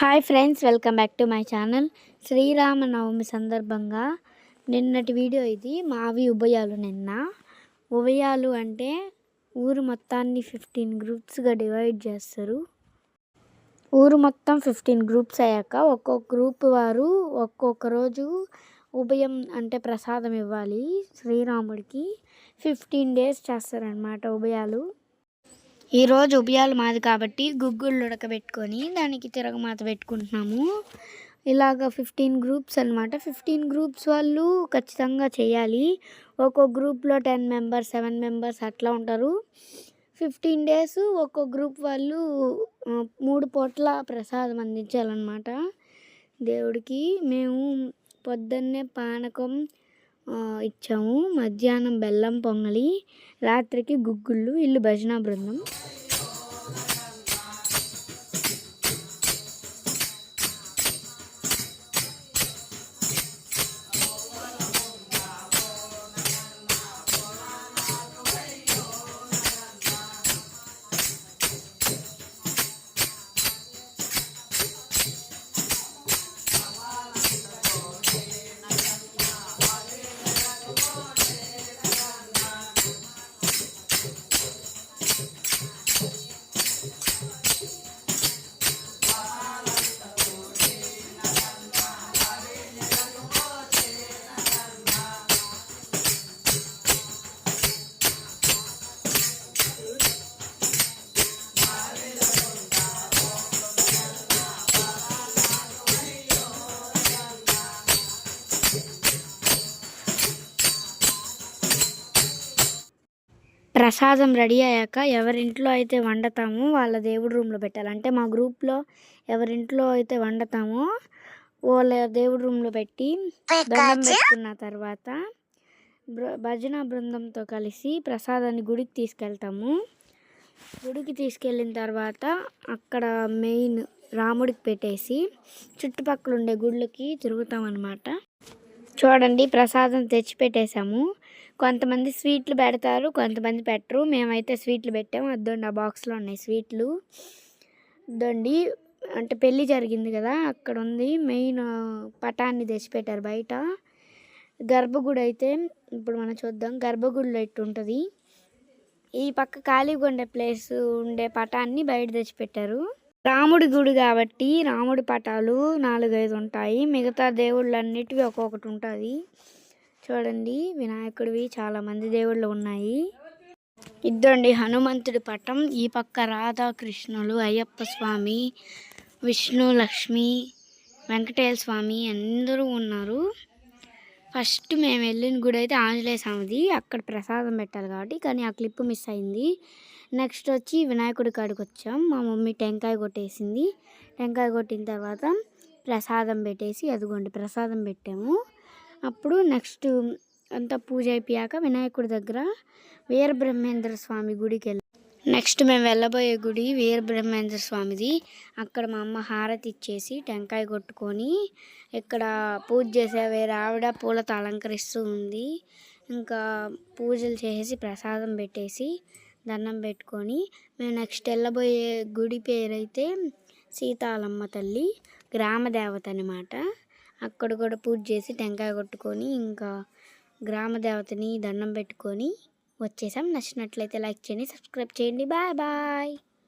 Hi friends welcome back to my channel Sriramanavami సందర్భంగా నిన్నటి video ఇది. మావి ఉభయాలు నిన్న. ఉభయాలు అంటే ఊరు మొత్తాన్ని ఫిఫ్టీన్ గ్రూప్స్గా డివైడ్ చేస్తారు. ఊరు మొత్తం ఫిఫ్టీన్ గ్రూప్స్ అయ్యాక ఒక్కొక్క గ్రూప్ వారు ఒక్కొక్క రోజు ఉభయం అంటే ప్రసాదం ఇవ్వాలి శ్రీరాముడికి. ఫిఫ్టీన్ డేస్ చేస్తారనమాట ఉభయాలు. ఈరోజు ఉభయాలు మాది కాబట్టి గుగ్గుళ్ళు ఉడకబెట్టుకొని దానికి తిరగమాత పెట్టుకుంటున్నాము. ఇలాగ ఫిఫ్టీన్ గ్రూప్స్ అనమాట ఫిఫ్టీన్ గ్రూప్స్ వాళ్ళు ఖచ్చితంగా చేయాలి. ఒక్కో గ్రూప్లో టెన్ మెంబర్స్ సెవెన్ మెంబర్స్ అట్లా ఉంటారు. ఫిఫ్టీన్ డేస్ ఒక్కో గ్రూప్ వాళ్ళు మూడు పూట్ల ప్రసాదం అందించాలన్నమాట. దేవుడికి మేము పొద్దున్నే పానకం ఇచ్చాము. మధ్యాహ్నం బెల్లం పొంగలి రాత్రికి గుగ్గుళ్ళు ఇల్లు భజన బృందం. ప్రసాదం రెడీ అయ్యాక ఎవరింట్లో అయితే వండతామో వాళ్ళ దేవుడి రూమ్లో పెట్టాలి. అంటే మా గ్రూప్లో ఎవరింట్లో అయితే వండతామో వాళ్ళ దేవుడి రూమ్లో పెట్టి దండం పెట్టుకున్న తర్వాత భజన బృందంతో కలిసి ప్రసాదాన్ని గుడికి తీసుకెళ్తాము. గుడికి తీసుకెళ్ళిన తర్వాత అక్కడ మెయిన్ రాముడికి పెట్టేసి చుట్టుపక్కల ఉండే గుళ్ళకి తిరుగుతాం అనమాట చూడండి ప్రసాదం తెచ్చి పెట్టేశాము. కొంతమంది స్వీట్లు పెడతారు కొంతమంది పెట్టరు. మేమైతే స్వీట్లు పెట్టాము. అద్దండి ఆ బాక్స్లో ఉన్నాయి స్వీట్లు. అద్దండి అంటే పెళ్ళి జరిగింది కదా అక్కడ ఉంది. మెయిన్ పటాన్ని తెచ్చిపెట్టారు బయట. గర్భగుడి అయితే ఇప్పుడు మనం చూద్దాం. గర్భగుడిలో ఎట్టు ఉంటుంది. ఈ పక్క ఖాళీగా ఉండే ప్లేస్ ఉండే పటాన్ని బయట తెచ్చిపెట్టారు. రాముడి గుడి కాబట్టి రాముడి పటాలు నాలుగైదు ఉంటాయి. మిగతా దేవుళ్ళన్నిటివి ఒక్కొక్కటి ఉంటుంది. చూడండి వినాయకుడివి చాలా మంది దేవుళ్ళు ఉన్నాయి. ఇద్దండి హనుమంతుడి పటం ఈ పక్క రాధాకృష్ణులు అయ్యప్ప స్వామి విష్ణు లక్ష్మి వెంకటేశ్వర స్వామి అందరూ ఉన్నారు. ఫస్ట్ మేము వెళ్ళిన గుడి అయితే ఆంజనేయ స్వామిది. అక్కడ ప్రసాదం పెట్టాలి కాబట్టి కానీ ఆ క్లిప్ మిస్ అయింది. నెక్స్ట్ వచ్చి వినాయకుడి కాడికి వచ్చాం. మా మమ్మీ టెంకాయ కొట్టేసింది. టెంకాయ కొట్టిన తర్వాత ప్రసాదం పెట్టేసి అదిగోండి ప్రసాదం పెట్టాము. అప్పుడు నెక్స్ట్ అంతా పూజ అయిపోయాక వినాయకుడి దగ్గర వీరబ్రహ్మేంద్ర స్వామి గుడికి వెళ్ళి. నెక్స్ట్ మేము వెళ్ళబోయే గుడి వీరబ్రహ్మేంద్ర స్వామిది. అక్కడ మా అమ్మ హారతి ఇచ్చేసి టెంకాయ కొట్టుకొని ఇక్కడ పూజ చేసే వేరే ఆవిడ పూలతో అలంకరిస్తూ ఉంది. ఇంకా పూజలు చేసేసి ప్రసాదం పెట్టేసి దండం పెట్టుకొని మేము నెక్స్ట్ వెళ్ళబోయే గుడి పేరైతే సీతాలమ్మ తల్లి గ్రామ దేవత అనమాట అక్కడ కూడా పూజ చేసి టెంకాయ కొట్టుకొని ఇంకా గ్రామ దేవతని దండం పెట్టుకొని వచ్చేసాం. నచ్చినట్లయితే లైక్ చేయండి సబ్స్క్రైబ్ చేయండి. Bye bye.